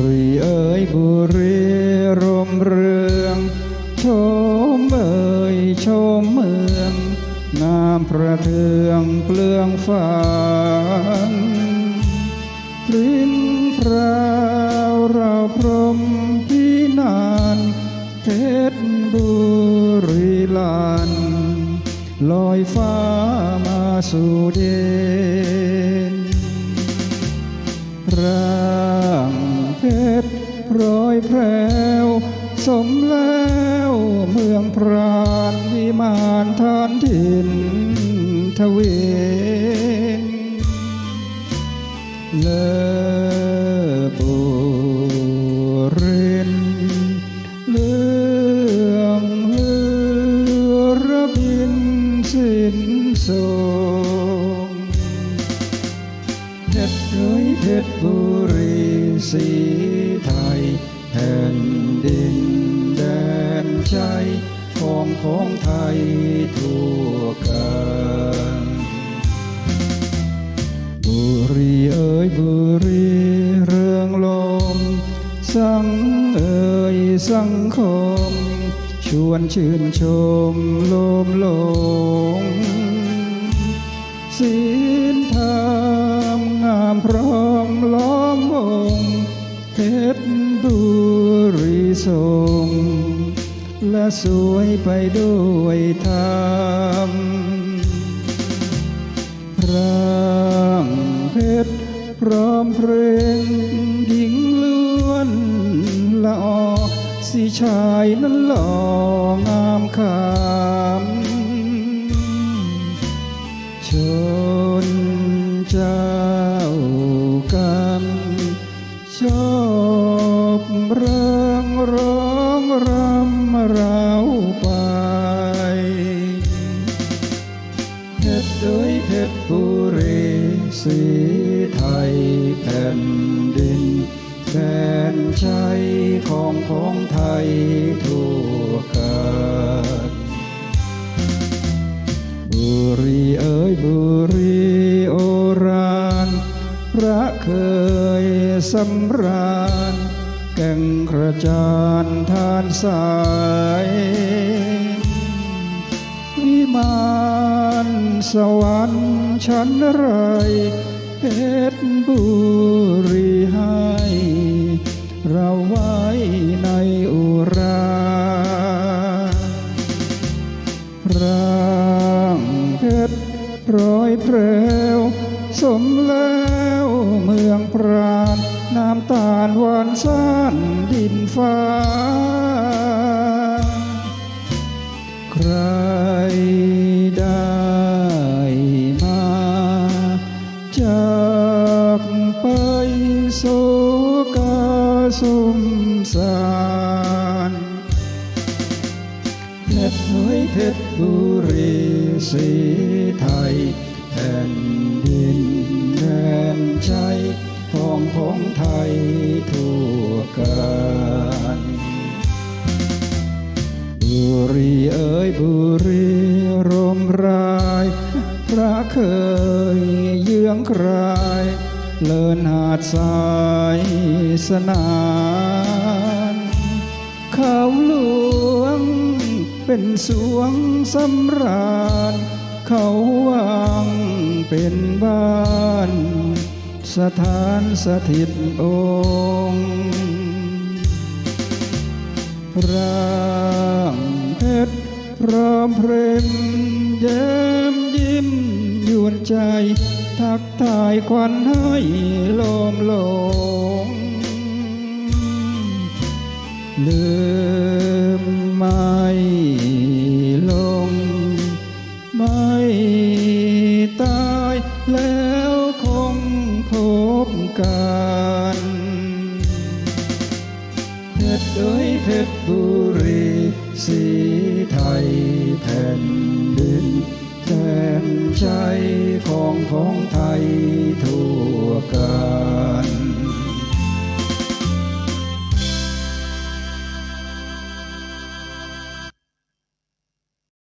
รีเอ๋ยบุรีรมเรืองชมเอ๋ยชมเมืองงามประเทืองเปลืองฝันปรินพราวเราพรหมพินานเพชรบุรีลานลอยฟ้ามาสู่เด่นรา เพชรร้อยแพรวสมแล้วเมืองพรานวิมานทานถิ่นทวนเลบุเรนเรื่องเลือระบินสิ้นทรงเพชรเอ้ยเพชรบุรี สีไทยแผ่นดินแดนใจของของไทยทั่วกันบุรีเอ้ยบุรีเรืองลม สังเอ่ยสังคม ชวนชื่นชมลมหลงศีลธรรมงามพร้อม ทรงและสวยไปด้วยธรรมร่างเพชรพร้อมเพลงหญิงล้วนละออสีชายนั้นหล่องามคำชนเจ้ากรรมชอ สีไทยแผ่นดินแดนชัยของของไทยทั่วกันบุรีเอ๋ยบุรีโอรานพระเคยสำราญแก่งกระจานทานสายวิมาน สวรรค์ชั้นไรเพชรบุรีให้เราไว้ในอุราร่างเพชรร้อยเพรวสมแล้วเมืองปราณ น้ำตาลหวานซ่านดินฟ้า สมสารเพชรเฮ้ยเพชรบุรีสีไทยแผ่นดินแดนใจของของไทยทั่วกันบุรีเอ๋ยบุรีรมราย พระเคยเยื้องคราย เลินหาดทรายสนานเขาหลวงเป็นสวงสำราญ เขาวังเป็นบ้าน สถานสถิตองค์ร่างเพชรพร้อมเพรมแย้มยิ้มยวนใจทัก ทายควันให้ลมหลง ลืมไม่ลง ไม่ตายแล้วคงพบกันเพชรเอ้ยเพชรบุรีสีไทยแผ่นดิน แสนใจของของไทยทั่วกัน